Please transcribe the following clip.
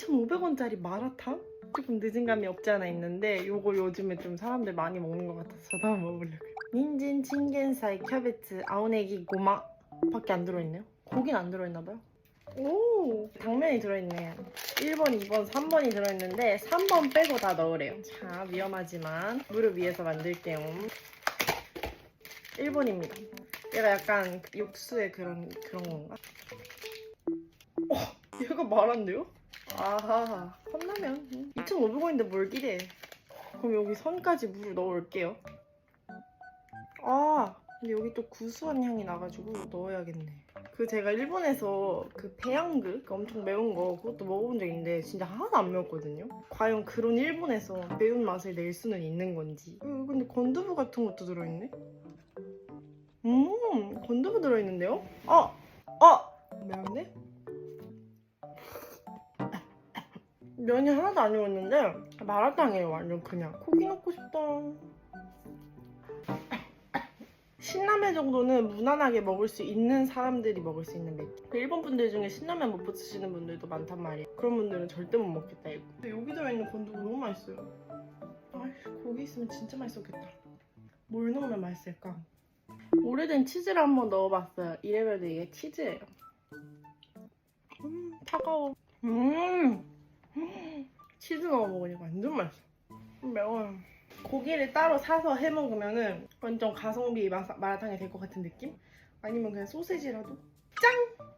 2,500원짜리 마라탕? 조금 늦은 감이 없지 않아 있는데 요거 요즘에 좀 사람들 많이 먹는 것 같아서 한번 먹어보려고요. 닌진, 칭겐사이, 캬베츠, 아오네기, 고마 밖에 안 들어있네요. 고긴 안 들어있나봐요. 오 당면이 들어있네 1번, 2번, 3번이 들어있는데 3번 빼고 다 넣으래요 자 위험하지만 무릎 위에서 만들게요 1번입니다 얘가 약간 육수의 그런 그런 건가? 어 얘가 말한대요? 아하 컵라면 2,500원인데 뭘 기대해 그럼 여기 선까지 물을 넣어올게요 아 근데 여기 또 구수한 향이 나가지고 넣어야겠네 그 제가 일본에서 그 배양그 그 엄청 매운 거 그것도 먹어본 적 있는데 진짜 하나도 안 매웠거든요. 과연 그런 일본에서 매운 맛을 낼 수는 있는 건지. 어, 근데 건두부 같은 것도 들어있네. 음 건두부 들어있는데요? 어! 어! 매운데? 면이 하나도 안 익었는데 마라탕이에요 완전 그냥 고기 넣고 싶다. 신라면 정도는 무난하게 먹을 수 있는 사람들이 먹을 수 있는 맥주. 그 일본 분들 중에 신라면 못 드시는 분들도 많단 말이에요. 그런 분들은 절대 못 먹겠다 이거. 근데 여기 들어있는 건두부 너무 맛있어요. 아이씨 고기 있으면 진짜 맛있었겠다. 뭘 넣으면 맛있을까? 오래된 치즈를 한번 넣어봤어요. 이래봬도 이게 치즈예요. 음 차가워. 음 치즈 넣어 먹으니까 완전 맛있어. 음, 매워요. 고기를 따로 사서 해 먹으면은 완전 가성비 마, 마라탕이 될 것 같은 느낌? 아니면 그냥 소세지라도 짱!